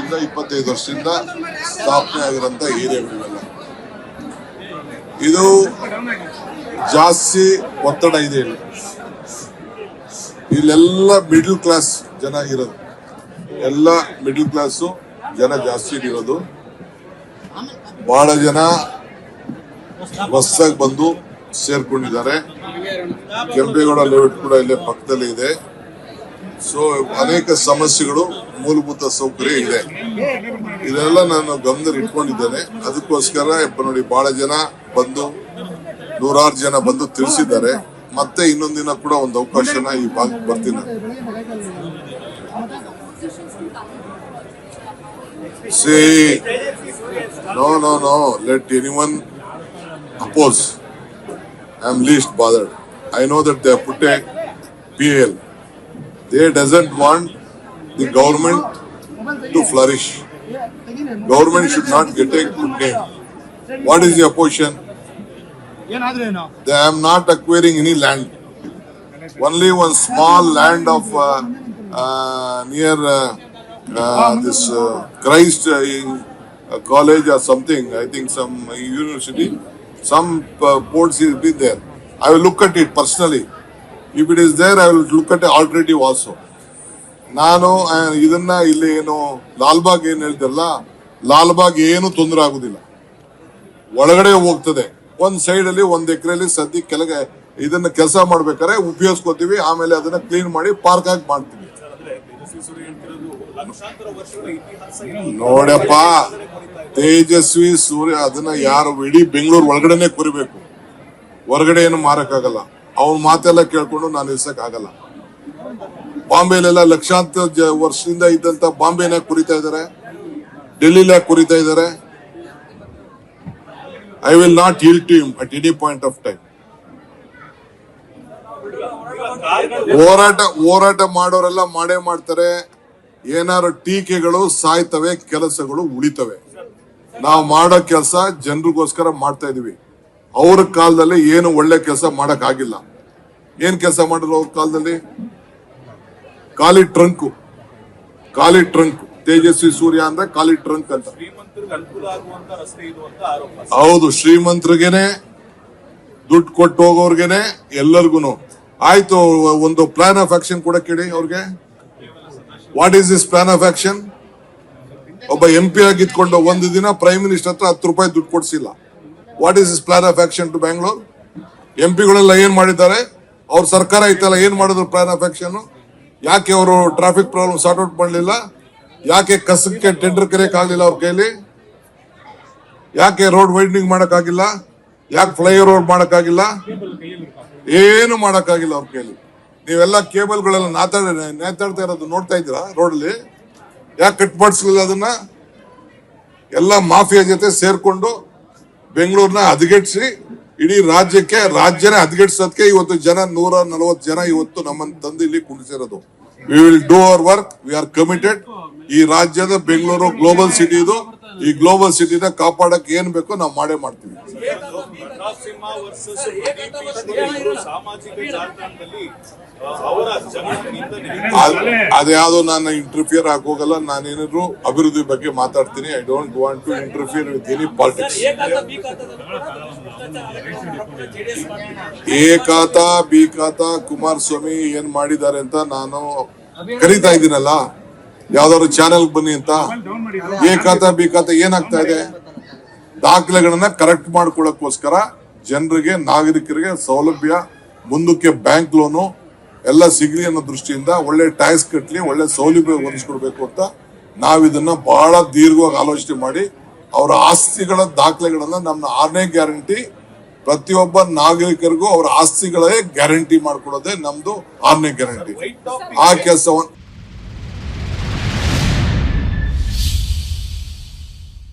ವರ್ಷದಿಂದ, ಇಪ್ಪತ್ತೈದು ವರ್ಷದಿಂದ ಸ್ಥಾಪನೆ ಆಗಿರೋಂಥ ಏರಿಯಾಗಳಿವೆಲ್ಲ ಇದು ಜಾಸ್ತಿ ಒತ್ತಡ ಇದೆ ಇಲ್ಲಿ. ಇಲ್ಲೆಲ್ಲ ಮಿಡ್ಲ್ ಕ್ಲಾಸ್ ಜನ ಇರೋದು. ಎಲ್ಲ ಮಿಡ್ಲ್ ಕ್ಲಾಸು ಜನ ಜಾಸ್ತಿ ಇರೋದು. ಬಹಳ ಜನ ಹೊಸದಾಗಿ ಬಂದು ಸೇರ್ಕೊಂಡಿದ್ದಾರೆ. ಕೆಂಪೇಗೌಡ ಲೇಔಟ್ ಕೂಡ ಇಲ್ಲೇ ಪಕ್ಕದಲ್ಲಿ ಇದೆ. ಸೊ ಅನೇಕ ಸಮಸ್ಯೆಗಳು ಮೂಲಭೂತ ಸೌಕರ್ಯ ಇದೆ ಇದೆಲ್ಲ ನಾನು ಗಮನದಲ್ಲಿ ಇಟ್ಕೊಂಡಿದ್ದೇನೆ ಅದಕ್ಕೋಸ್ಕರ ಇಪ್ಪ ನೋಡಿ, ಬಹಳ ಜನ ಬಂದು, ನೂರಾರು ಜನ ಬಂದು ತಿಳಿಸಿದ್ದಾರೆ ಮತ್ತೆ ಇನ್ನೊಂದಿನ ಕೂಡ ಒಂದು ಅವಕಾಶನ ಈ ಭಾಗಕ್ಕೆ ಬರ್ತೀನಿ. No no no let Let anyone oppose. I am least bothered. I know that they have put a PL. they doesn't want the government to flourish. Government should not get a good name. What is your position? They are not acquiring any land. Only one small land of uh, uh, near uh, uh, this uh, Christ uh, uh college or something, I think some university, some uh, ports will be there. I will look at it personally. If it is there I will look at alternative also. ನಾನು ಇದನ್ನ ಇಲ್ಲಿ ಏನು, ಲಾಲ್ಬಾಗ್ ಏನು ಹೇಳ್ತಿರಲ್ಲ ಲಾಲ್ಬಾಗ್ ಏನು ತೊಂದರೆ ಆಗುದಿಲ್ಲ. ಒಳಗಡೆ ಹೋಗ್ತದೆ. ಒಂದ್ ಸೈಡ್ ಅಲ್ಲಿ, ಒಂದ್ ಎಕರೆಯಲ್ಲಿ ಸದ್ಯ ಕೆಳಗೆ ಇದನ್ನ ಕೆಲಸ ಮಾಡ್ಬೇಕಾದ್ರೆ ಉಪಯೋಗಿಸ್ಕೋತೀವಿ, ಆಮೇಲೆ ಅದನ್ನ ಕ್ಲೀನ್ ಮಾಡಿ ಪಾರ್ಕ್ ಆಗಿ ಮಾಡ್ತೀವಿ. ನೋಡಪ್ಪ, ತೇಜಸ್ವಿ ಸೂರ್ಯ, ಅದನ್ನ ಯಾರು ಇಡೀ ಬೆಂಗಳೂರು ಒಳಗಡೆನೆ ಕುರಿಬೇಕು. ಹೊರಗಡೆ ಏನು ಮಾರಕ್ಕಾಗಲ್ಲ. ಅವನ ಮಾತೆಲ್ಲ ಕೇಳ್ಕೊಂಡು ನಾನು ಇರ್ಸಕ್ ಆಗಲ್ಲ. ಬಾಂಬೆಲೆಲ್ಲ ಲಕ್ಷಾಂತರ ವರ್ಷದಿಂದ ಇದ್ದಂತ ಬಾಂಬೆನ ಕುರಿತಾ ಇದಾರೆ. ಡೆಲ್ಲಿಲ ಕುರಿತಾ ಇದಾರೆ. I will not yield to him at any point of time ಹೋರಾಟ ಹೋರಾಟ ಮಾಡೋರೆಲ್ಲ ಮಾಡೇ ಮಾಡ್ತಾರೆ. ಏನಾರು ಟೀಕೆಗಳು, ಸಾಯ್ತವೆ, ಕೆಲಸಗಳು ಉಳಿತವೆ. ನಾವು ಮಾಡೋ ಕೆಲಸ ಜನರಿಗೋಸ್ಕರ ಮಾಡ್ತಾ ಇದೀವಿ. ಅವ್ರ ಕಾಲದಲ್ಲಿ ಏನು ಒಳ್ಳೆ ಕೆಲಸ ಮಾಡಕ್ ಆಗಿಲ್ಲ. ಏನ್ ಕೆಲಸ ಮಾಡಿದ್ರು ಅವ್ರ ಕಾಲದಲ್ಲಿ? ಖಾಲಿ ಟ್ರಂಕು ಖಾಲಿ ಟ್ರಂಕ್ ತೇಜಸ್ವಿ ಸೂರ್ಯ ಅಂದ್ರೆ ಖಾಲಿ ಟ್ರಂಕ್ ಅಂತ. ಹೌದು ಶ್ರೀಮಂತರಿಗೆನೆ ದುಡ್ಡು ಕೊಟ್ಟು ಹೋಗೋರ್ಗೆನೆ ಎಲ್ಲರಿಗೂ ಆಯ್ತು ಒಂದು ಪ್ಲಾನ್ ಆಫ್ ಆಕ್ಷನ್ ಕೂಡ ಕೇಳಿ ಅವ್ರಿಗೆ. What is this plan of action ಒಬ್ಬ ಎಂ ಪಿ ಆಗಿ ಇದ್ಕೊಂಡು ಒಂದು ದಿನ ಪ್ರೈಮ್ ಮಿನಿಸ್ಟರ್ ಹತ್ರ ಹತ್ತು ರೂಪಾಯಿ ದುಡ್ಡು ಕೊಡಿಸಿಲ್ಲ. What is this plan of action to Bangalore M ಪಿಗಳೆಲ್ಲ ಏನ್ ಮಾಡಿದ್ದಾರೆ? ಅವ್ರ ಸರ್ಕಾರ ಐತಲ್ಲ, ಏನ್ ಮಾಡಿದ್ರು ಪ್ಲಾನ್ ಆಫ್ ಆಕ್ಷನ್ ಯಾಕೆ ಅವರು ಟ್ರಾಫಿಕ್ ಪ್ರಾಬ್ಲಮ್ ಸಾರ್ಟ್ ಔಟ್ ಮಾಡಲಿಲ್ಲ? ಯಾಕೆ ಕಸಕ್ಕೆ ಟೆಂಡರ್ ಕರೆಯಕ್ ಆಗ್ಲಿಲ್ಲ ಅವ್ರ ಕೈಲಿ? ಯಾಕೆ ರೋಡ್ ವೈಡ್ನಿಂಗ್ ಮಾಡೋಕ್ಕಾಗಿಲ್ಲ ಯಾಕೆ ಫ್ಲೈ ಓವರ್ ಮಾಡೋಕ್ಕಾಗಿಲ್ಲ ಏನು ಮಾಡೋಕ್ಕಾಗಿಲ್ಲ ಅವ್ರ ಕೈಲಿ. ನೀವೆಲ್ಲ ಕೇಬಲ್ಗಳೆಲ್ಲ ನಾತಾಡ, ನೇತಾಡ್ತಾ ಇರೋದು ನೋಡ್ತಾ ಇದ್ದೀರಾ ರೋಡಲ್ಲಿ ಯಾಕೆ ಕಟ್ ಮಾಡಿಸ್ಲಿಲ್ಲ ಅದನ್ನ? ಎಲ್ಲ ಮಾಫಿಯಾ ಜೊತೆ ಸೇರ್ಕೊಂಡು ಬೆಂಗಳೂರನ್ನ ಹದಗೆಡ್ಸಿ ಇಡೀ ರಾಜ್ಯಕ್ಕೆ, ರಾಜ್ಯನೇ ಹದಗೆಡ್ಸೋದಕ್ಕೆ ಇವತ್ತು ಜನ ನೂರ ನಲವತ್ತು ಜನ ಇವತ್ತು ನಮ್ಮನ್ನು ತಂದು ಇಲ್ಲಿ ಕುಣಿಸಿರೋದು we will do our work we are committed ಈ ರಾಜ್ಯದ ಬೆಂಗಳೂರು ಗ್ಲೋಬಲ್ ಸಿಟಿ ಇದು. ಈ ಗ್ಲೋಬಲ್ ಸಿಟಿನ ಕಾಪಾಡಕ್ ಏನ್ ಬೇಕೋ ನಾವು ಮಾಡೇ ಮಾಡ್ತೀವಿ. ಅದ್ಯಾವ್ದು ನಾನು ಇಂಟರ್ಫಿಯರ್ ಹೋಗಲ್ಲ ನಾನೇನಾದ್ರು ಅಭಿವೃದ್ಧಿ ಬಗ್ಗೆ ಮಾತಾಡ್ತೀನಿ. I don't want to interfere with any politics A khata B khata Kumaraswamy ಏನ್ ಮಾಡಿದ್ದಾರೆ ಅಂತ ನಾನು ಕರೀತಾ ಇದ್ದೀನಲ್ಲ? ಯಾವ್ದಾದ್ರು ಚಾನೆಲ್ ಬನ್ನಿ ಅಂತ. ಎ ಖಾತ ಬಿ ಖಾತ ಏನಾಗ್ತಾ ಇದೆ? ದಾಖಲೆಗಳನ್ನ ಕರೆಕ್ಟ್ ಮಾಡ್ಕೊಳ್ಳೋಕ್ಕೋಸ್ಕರ ಜನರಿಗೆ ನಾಗರಿಕರಿಗೆ ಸೌಲಭ್ಯ ಮುಂದಕ್ಕೆ ಬ್ಯಾಂಕ್ ಲೋನು ಎಲ್ಲ ಸಿಗಲಿ ಅನ್ನೋ ದೃಷ್ಟಿಯಿಂದ ಒಳ್ಳೆ ಟ್ಯಾಕ್ಸ್ ಕಟ್ಲಿ ಒಳ್ಳೆ ಸೌಲಭ್ಯ ಒದಗಿಸ್ಕೊಡ್ಬೇಕು ಅಂತ ನಾವಿದನ್ನ ಬಹಳ ದೀರ್ಘವಾಗಿ ಆಲೋಚನೆ ಮಾಡಿ ಅವರ ಆಸ್ತಿಗಳ ದಾಖಲೆಗಳನ್ನ ನಮ್ಮ ಆರನೇ ಗ್ಯಾರಂಟಿ ಪ್ರತಿಯೊಬ್ಬ ನಾಗರಿಕರಿಗೂ ಅವರ ಆಸ್ತಿಗಳೇ ಗ್ಯಾರಂಟಿ ಮಾಡ್ಕೊಡೋದೇ ನಮ್ದು ಆರನೇ ಗ್ಯಾರಂಟಿ ಆ ಕೆಲಸವನ್ನು